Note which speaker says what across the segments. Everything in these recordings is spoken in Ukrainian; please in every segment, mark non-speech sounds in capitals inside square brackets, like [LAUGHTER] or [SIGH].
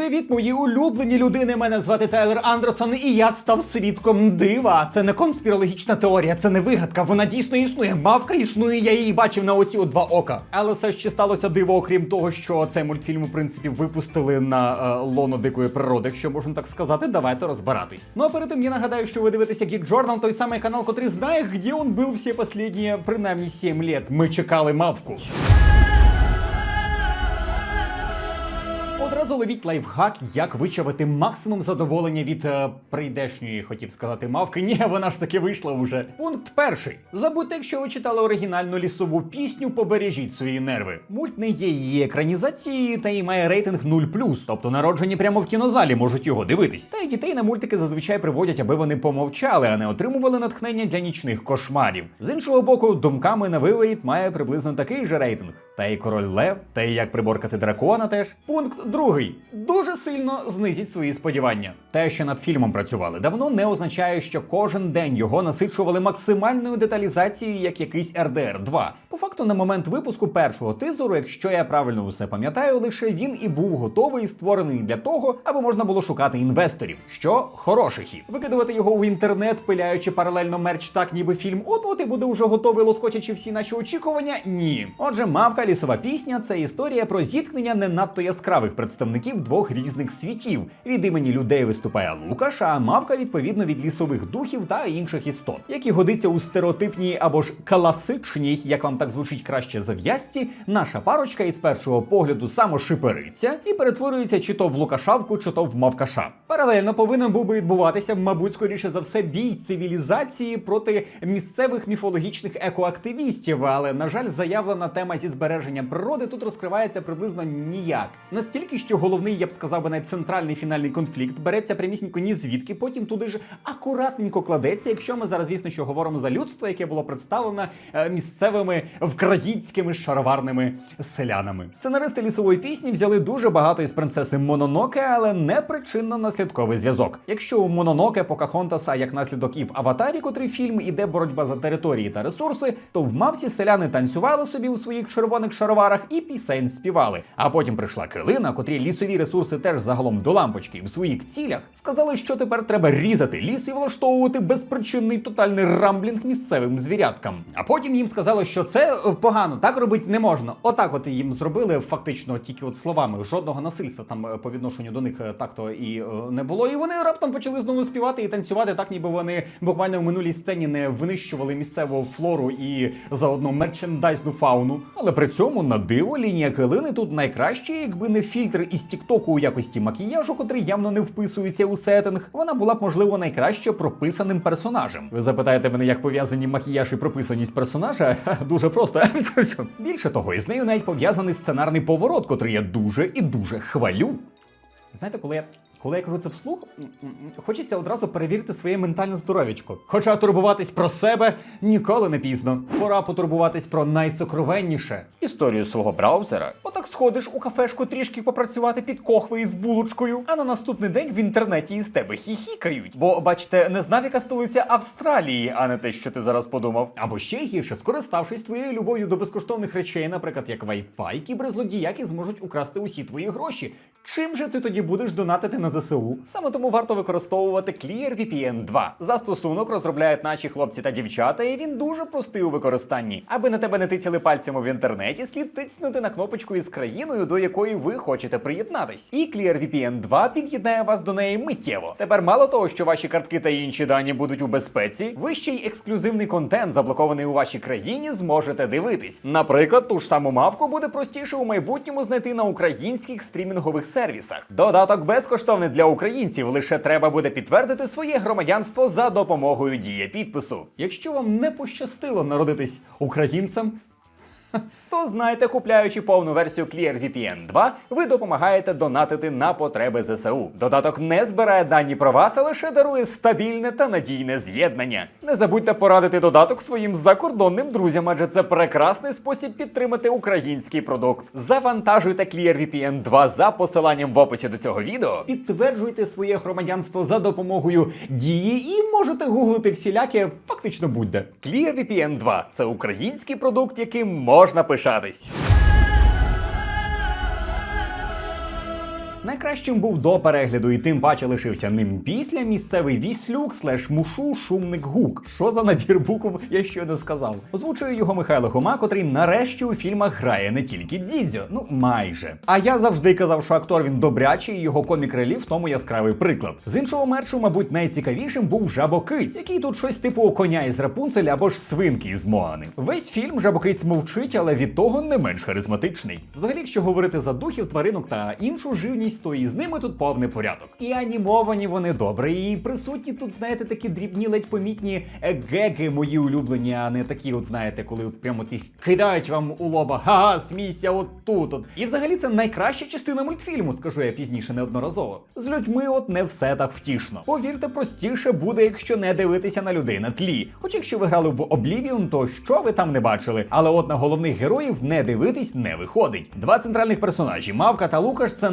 Speaker 1: Привіт, мої улюблені людини. Мене звати Тайлер Андерсон, і я став свідком дива. Це не конспірологічна теорія, це не вигадка. Вона дійсно існує. Мавка існує, я її бачив на оці от два ока. Але все ще сталося диво, окрім того, що цей мультфільм, у принципі, випустили на е, лоно дикої природи, якщо можна так сказати. Давайте розбиратись. Ну а перед тим я нагадаю, що ви дивитеся Geek Journal, той самий канал, котрий знає, де він був всі останні, принаймні 7 лет. Ми чекали мавку. Одразу ловіть лайфхак, як вичавити максимум задоволення від е, прийдешньої, хотів сказати, мавки. Ні, вона ж таки вийшла уже. Пункт перший. Забудьте, якщо ви читали оригінальну лісову пісню, побережіть свої нерви. Мульт не є її екранізацією та й має рейтинг 0+, тобто народжені прямо в кінозалі можуть його дивитись. Та й дітей на мультики зазвичай приводять, аби вони помовчали, а не отримували натхнення для нічних кошмарів. З іншого боку, думками на виворіт має приблизно такий же рейтинг. Та й король Лев, та й як приборкати дракона теж. Пункт другий. Дуже сильно знизіть свої сподівання. Те, що над фільмом працювали давно, не означає, що кожен день його насичували максимальною деталізацією, як якийсь RDR 2. По факту, на момент випуску першого тизору, якщо я правильно усе пам'ятаю, лише він і був готовий і створений для того, аби можна було шукати інвесторів, що хороший хід. Викидувати його в інтернет, пиляючи паралельно мерч, так ніби фільм от-от і буде уже готовий, лоскотячи всі наші очікування. Ні. Отже, мавка лісова пісня це історія про зіткнення не надто яскравих представників двох різних світів. Від імені людей виступає Лукаш, а мавка відповідно від лісових духів та інших істот, які годиться у стереотипній або ж класичній, як вам так звучить краще зав'язці, наша парочка із першого погляду самошипериться і перетворюється чи то в Лукашавку, чи то в мавкаша. Паралельно повинен був би відбуватися, мабуть, скоріше за все, бій цивілізації проти місцевих міфологічних екоактивістів. Але на жаль, заявлена тема зі збереженням природи тут розкривається приблизно ніяк. Настільки, що головний, я б сказав би, навіть центральний фінальний конфлікт береться прямісінько ні звідки, потім туди ж акуратненько кладеться. Якщо ми зараз, звісно, що говоримо за людство, яке було представлено е, місцевими вкраїнськими шароварними селянами. Сценаристи лісової пісні взяли дуже багато із принцеси Мононоке, але не причинно наслідковий зв'язок. Якщо у Мононоке Покахонтаса як наслідок і в аватарі, котрий фільм іде боротьба за території та ресурси, то в мавці селяни танцювали собі у своїх червоних шароварах і пісень співали. А потім прийшла килина, котрі лісові ресурси теж загалом до лампочки в своїх цілях сказали, що тепер треба різати ліс і влаштовувати безпричинний тотальний рамблінг місцевим звіряткам. А потім їм сказали, що це е, погано, так робити не можна. Отак, от їм зробили фактично тільки от словами. Жодного насильства там е, по відношенню до них е, так-то і е, не було. І вони раптом почали знову співати і танцювати, так ніби вони буквально в минулій сцені не винищували місцеву флору і заодно мерчендайзну фауну. Але при цьому на диво лінія килини тут найкраща, якби не фільтр із Тіктоку у якості макіяжу, котрий явно не вписується у сеттинг, вона була б можливо найкраще прописаним персонажем. Ви запитаєте мене, як пов'язані макіяж і прописаність персонажа? [LAUGHS] Дуже просто. [LAUGHS] Більше того, із нею навіть пов'язаний сценарний поворот, котрий я дуже і дуже хвалю. Знаєте, коли я. Коли я кажу це вслух, хочеться одразу перевірити своє ментальне здоров'ячко. Хоча турбуватись про себе ніколи не пізно. Пора потурбуватись про найсокровенніше історію свого браузера. Отак сходиш у кафешку трішки попрацювати під кохви із булочкою, а на наступний день в інтернеті із тебе хіхікають. Бо, бачите, не знав, яка столиця Австралії, а не те, що ти зараз подумав. Або ще гірше, скориставшись твоєю любов'ю до безкоштовних речей, наприклад, як Wi-Fi, кіберзлодіяки зможуть украсти усі твої гроші. Чим же ти тоді будеш донатити на ЗСУ? Саме тому варто використовувати ClearVPN 2. Застосунок розробляють наші хлопці та дівчата, і він дуже простий у використанні. Аби на тебе не тицяли пальцями в інтернеті, слід тицнути на кнопочку із країною, до якої ви хочете приєднатись. І ClearVPN 2 під'єднає вас до неї миттєво. Тепер мало того, що ваші картки та інші дані будуть у безпеці, ви ще й ексклюзивний контент, заблокований у вашій країні, зможете дивитись. Наприклад, ту ж саму мавку буде простіше у майбутньому знайти на українських стрімінгових сервісах. Додаток безкоштовний для українців. Лише треба буде підтвердити своє громадянство за допомогою дієпідпису. Якщо вам не пощастило народитись українцем. То знайте, купляючи повну версію ClearVPN 2, ви допомагаєте донатити на потреби ЗСУ. Додаток не збирає дані про вас, а лише дарує стабільне та надійне з'єднання. Не забудьте порадити додаток своїм закордонним друзям, адже це прекрасний спосіб підтримати український продукт. Завантажуйте ClearVPN 2 за посиланням в описі до цього відео. Підтверджуйте своє громадянство за допомогою дії і можете гуглити всіляке фактично будь-де. ClearVPN 2 це український продукт, яким можна пишатись. Найкращим був до перегляду, і тим паче лишився ним після місцевий віслюк слеш мушу шумник гук. Що за набір букв, я ще не сказав. Озвучує його Михайло Хома, котрий нарешті у фільмах грає не тільки Дзідзьо, ну майже. А я завжди казав, що актор він добрячий, і його комік релі в тому яскравий приклад. З іншого мерчу, мабуть, найцікавішим був Жабокиць, який тут щось типу коня із Рапунцель або ж свинки із Моани. Весь фільм Жабокиць мовчить, але від того не менш харизматичний. Взагалі, якщо говорити за духів, тваринок та іншу живність, то і з ними тут повний порядок. І анімовані вони добре, і присутні тут, знаєте, такі дрібні, ледь помітні е, геги мої улюблені, а не такі, от знаєте, коли от прямо їх кидають вам у лоба. Ха, смійся от тут. От. І взагалі це найкраща частина мультфільму, скажу я пізніше неодноразово. З людьми от не все так втішно. Повірте, простіше буде, якщо не дивитися на людей на тлі. Хоч якщо ви грали в Oblivion, то що ви там не бачили? Але от на головних героїв не дивитись не виходить. Два центральних персонажі Мавка та Лукаш це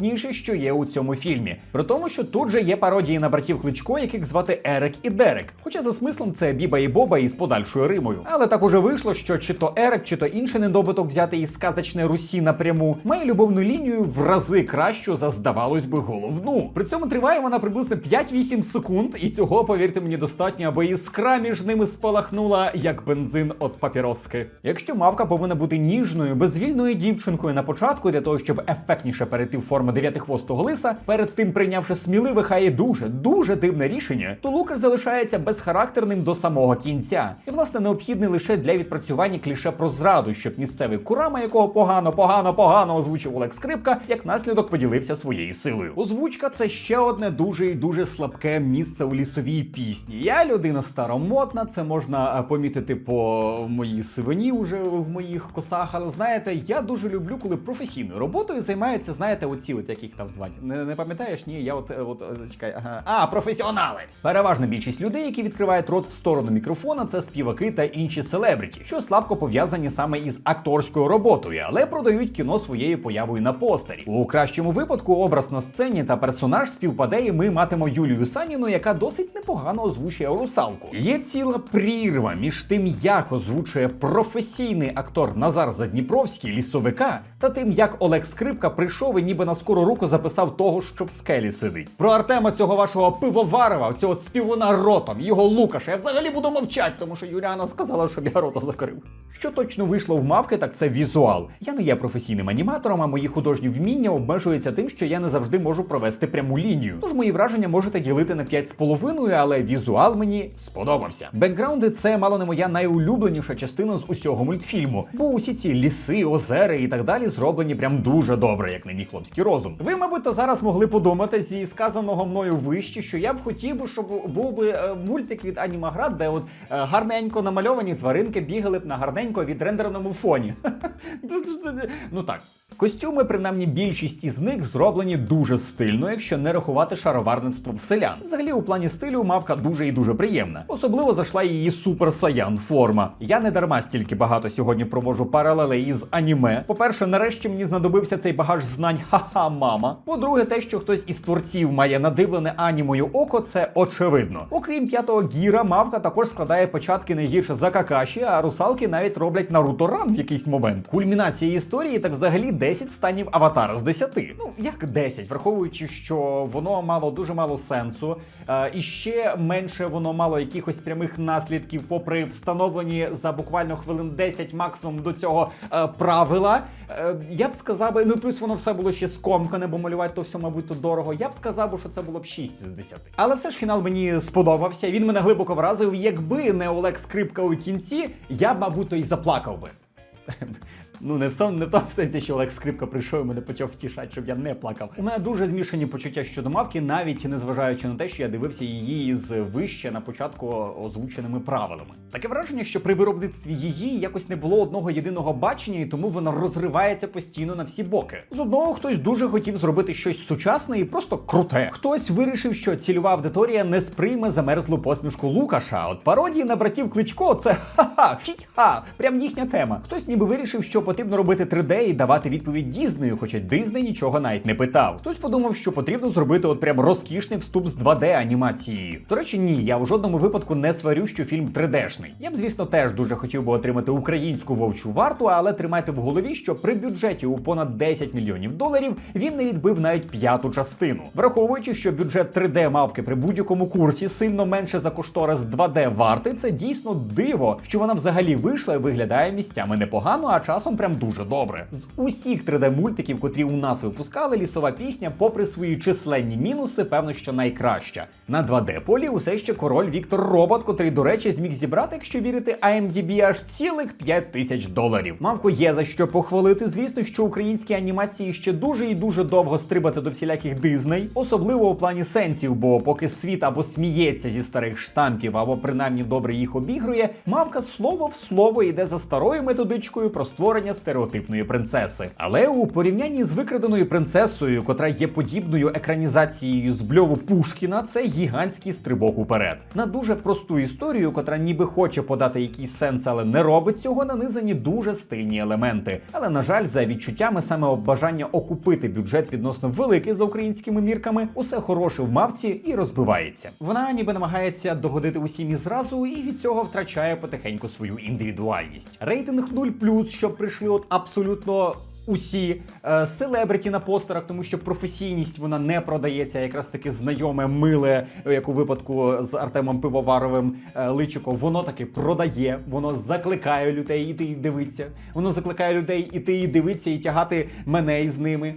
Speaker 1: найнудніше, що є у цьому фільмі. При тому, що тут же є пародії на братів Кличко, яких звати Ерик і Дерек. Хоча за смислом це Біба і Боба із подальшою римою. Але так уже вийшло, що чи то Ерик, чи то інший недобиток взяти із сказочної Русі напряму, має любовну лінію в рази кращу за здавалось би головну. При цьому триває вона приблизно 5-8 секунд, і цього, повірте мені, достатньо, аби іскра між ними спалахнула як бензин от папіроски. Якщо мавка повинна бути ніжною, безвільною дівчинкою на початку для того, щоб ефектніше перейти в форму дев'ятихвостого лиса, перед тим прийнявши сміливе, хай і дуже дуже дивне рішення, то Лукаш залишається безхарактерним до самого кінця, і власне необхідний лише для відпрацювання кліше про зраду, щоб місцевий курама, якого погано, погано, погано озвучив Олег Скрипка, як наслідок поділився своєю силою. Озвучка це ще одне дуже і дуже слабке місце у лісовій пісні. Я людина старомотна, це можна е, помітити по моїй сивині уже в моїх косах. Але знаєте, я дуже люблю, коли професійною роботою займаються, знаєте, оці, от як їх там звати. Не, не пам'ятаєш? Ні, я от, е, от е, чекай, ага. А, професіонали! Переважна більшість людей, які відкривають рот в сторону мікрофона, це співаки та інші селебриті, що слабко пов'язані саме із акторською роботою, але продають кіно своєю появою на постері. У кращому випадку образ на сцені та персонаж співпаде, ми матимо Юлію Саніну, яка досить непогано озвучує русалку. Є ціла прірва між тим, як озвучує професійний актор Назар Задніпровський лісовика, та тим, як Олег Скрипка прийшов і ніби на скору руку записав того, що в скелі сидить. Про Артема цього вашого пивоварова, цього співуна ротом, його Лукаша. Я взагалі буду мовчати, тому що Юліана сказала, щоб я рота закрив. Що точно вийшло в мавки, так це візуал. Я не є професійним аніматором, а мої художні вміння обмежуються тим, що я не завжди можу провести пряму лінію. Тож мої враження можете ділити на 5,5, але візуал мені сподобався. Бекграунди це мало не моя найулюбленіша частина з усього мультфільму, бо усі ці ліси, озери і так далі зроблені прям дуже добре, як на мій хлопський розум. Ви, мабуть, зараз могли подумати зі сказаного мною вище, що я б хотів би, щоб був би е, мультик від Анімаград, де от е, гарненько намальовані тваринки бігали б на гарненько відрендереному фоні. [LAUGHS] ну так. Костюми, принаймні більшість із них зроблені дуже стильно, якщо не рахувати шароварництво в селян. Взагалі, у плані стилю мавка дуже і дуже приємна. Особливо зайшла її супер саян форма. Я не дарма стільки багато сьогодні провожу паралелей із аніме. По-перше, нарешті мені знадобився цей багаж знань ха-ха, мама. По-друге, те, що хтось із творців має надивлене анімою око, це очевидно. Окрім п'ятого гіра, мавка також складає початки не гірше за какаші, а русалки навіть роблять Наруто ран в якийсь момент. Кульмінація історії так взагалі 10 станів аватара з 10. Ну як 10, враховуючи, що воно мало дуже мало сенсу, е, і ще менше воно мало якихось прямих наслідків, попри встановлені за буквально хвилин 10 максимум до цього е, правила. Е, я б сказав ну плюс воно все було ще скомкане, бо малювати то все, мабуть, то дорого. Я б сказав, що це було б 6 з 10. Але все ж фінал мені сподобався. Він мене глибоко вразив. Якби не Олег Скрипка у кінці, я б, мабуть, то і заплакав би. Ну, не в тому, не в тому сенсі, що Олег Скрипка прийшов і мене почав втішати, щоб я не плакав. У мене дуже змішані почуття щодо мавки, навіть незважаючи на те, що я дивився її з вище на початку озвученими правилами. Таке враження, що при виробництві її якось не було одного єдиного бачення, і тому вона розривається постійно на всі боки. З одного хтось дуже хотів зробити щось сучасне і просто круте. Хтось вирішив, що цільова аудиторія не сприйме замерзлу посмішку Лукаша. От пародії на братів Кличко це ха Ха-ха-ха, фіть-ха, прям їхня тема. Хтось ніби вирішив, що потрібно робити 3D і давати відповідь Дізнею, хоча Дизней нічого навіть не питав. Хтось подумав, що потрібно зробити от прям розкішний вступ з 2D анімацією. До речі, ні, я в жодному випадку не сварю, що фільм 3D-шний. Я б, звісно, теж дуже хотів би отримати українську вовчу варту, але тримайте в голові, що при бюджеті у понад 10 мільйонів доларів він не відбив навіть п'яту частину. Враховуючи, що бюджет 3D мавки при будь-якому курсі сильно менше за кошторис 2D варти, це дійсно диво, що вона взагалі вийшла і виглядає місцями непогано, а часом прям дуже добре. З усіх 3D мультиків, котрі у нас випускали, лісова пісня, попри свої численні мінуси, певно, що найкраща. На 2D полі усе ще король Віктор Робот, котрий, до речі, зміг зібрати, якщо вірити IMDb, аж цілих 5 тисяч доларів. Мавко є за що похвалити. Звісно, що українські анімації ще дуже і дуже довго стрибати до всіляких дизней, особливо у плані сенсів, бо поки світ або сміється зі старих штампів, або принаймні добре їх обігрує, мавка слово в слово йде за старою методичкою про створення стереотипної принцеси. Але у порівнянні з викраденою принцесою, котра є подібною екранізацією з бльову Пушкіна, це гігантський стрибок уперед. На дуже просту історію, котра ніби хоче подати якийсь сенс, але не робить цього, нанизані дуже стильні елементи. Але на жаль, за відчуттями саме бажання окупити бюджет відносно великий за українськими мірками, усе хороше в мавці і розбивається. Вона ніби намагається догодити усім і зразу, і від цього втрачає потихеньку свою індивідуальність. Рейтинг 0+, щоб прийшли от абсолютно. Усі е, селебриті на постерах, тому що професійність вона не продається, якраз таки знайоме, миле, як у випадку з Артемом Пивоваровим е, личико, воно таки продає, воно закликає людей іти і дивитися. Воно закликає людей іти і дивитися і тягати мене із ними.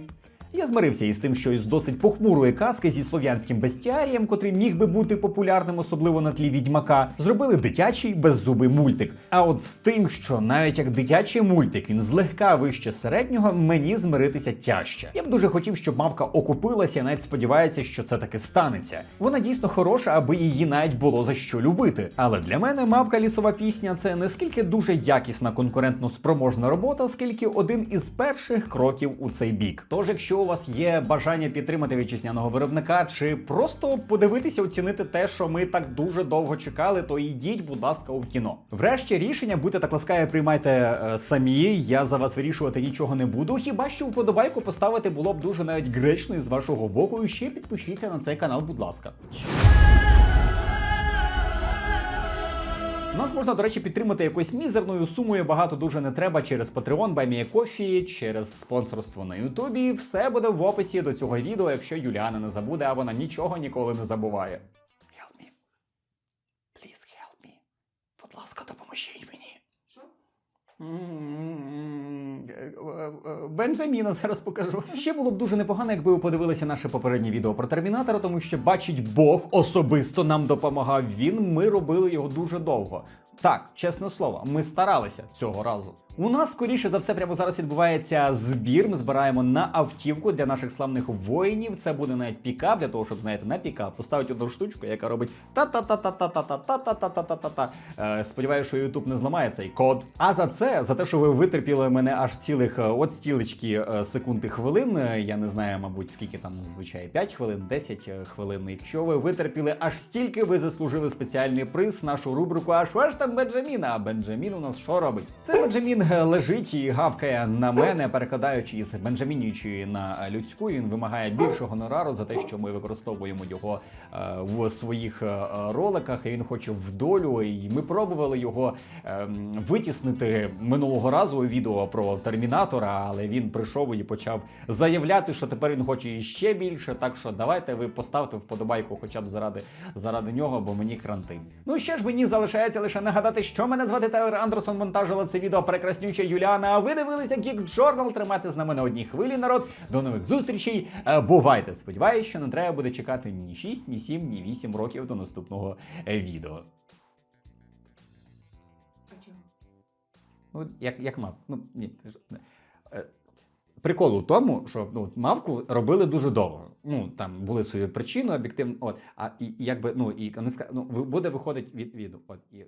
Speaker 1: Я змирився із тим, що із досить похмурої казки зі слов'янським бестіарієм, котрий міг би бути популярним, особливо на тлі відьмака, зробили дитячий беззубий мультик. А от з тим, що навіть як дитячий мультик він злегка вище середнього, мені змиритися тяжче. Я б дуже хотів, щоб мавка окупилася, і навіть сподівається, що це таки станеться. Вона дійсно хороша, аби її навіть було за що любити. Але для мене мавка лісова пісня це не скільки дуже якісна конкурентно спроможна робота, скільки один із перших кроків у цей бік. Тож, якщо у вас є бажання підтримати вітчизняного виробника, чи просто подивитися, оцінити те, що ми так дуже довго чекали, то йдіть, будь ласка, у кіно. Врешті рішення будьте так ласкаві, приймайте е, самі. Я за вас вирішувати нічого не буду. Хіба що вподобайку поставити було б дуже навіть гречно з вашого боку. І ще підпишіться на цей канал, будь ласка. Нас можна, до речі, підтримати якоюсь мізерною сумою. Багато дуже не треба через Patreon, BuyMeACoffee, через спонсорство на Ютубі. Все буде в описі до цього відео, якщо Юліана не забуде, а вона нічого ніколи не забуває. Help me. Please help me. Будь ласка, допоможіть мені.
Speaker 2: Що?
Speaker 1: Бенджаміна зараз покажу. Ще було б дуже непогано, якби ви подивилися наше попереднє відео про термінатора, тому що бачить Бог особисто нам допомагав він. Ми робили його дуже довго. Так, чесне слово, ми старалися цього разу. У нас скоріше за все прямо зараз відбувається збір. Ми збираємо на автівку для наших славних воїнів. Це буде навіть пікап, для того, щоб знаєте, на пікап поставити одну штучку, яка робить та-та-та-та-та-та-та-та-та-та-та-та. Сподіваюся, що YouTube не зламає цей код. А за це, за те, що ви витерпіли мене аж цілих от стілечки секунд і хвилин. Я не знаю, мабуть, скільки там зазвичай 5 хвилин, 10 хвилин. Якщо ви витерпіли аж стільки, ви заслужили спеціальний приз, нашу рубрику Аж ваш там Бенджамін. А Бенджамін у нас що робить? Це Бенджамін лежить і гавкає на мене, перекладаючи із Бенджамінюючи на людську. Він вимагає більшого гонорару за те, що ми використовуємо його е, в своїх е, роликах. І він хоче в долю. І ми пробували його е, витіснити минулого разу у відео про термінатора, але він прийшов і почав заявляти, що тепер він хоче іще більше. Так що давайте ви поставте вподобайку, хоча б заради заради нього, бо мені кранти. Ну ще ж мені залишається лише нагадати, що мене звати Тайлер Андерсон. Монтажила це відео прекраснюча Юліана. А ви дивилися Geek Journal. Тримайте з нами на одній хвилі, народ. До нових зустрічей. Е, Бувайте! Сподіваюсь, що не треба буде чекати ні 6, ні 7, ні 8 років до наступного е, відео. Ну, як, як мав. Ну, ні. е, Прикол у тому, що ну, мавку робили дуже довго. Ну, там були свої причини об'єктивні. От, а і, якби, ну, і ну, буде виходить від відео. От, і,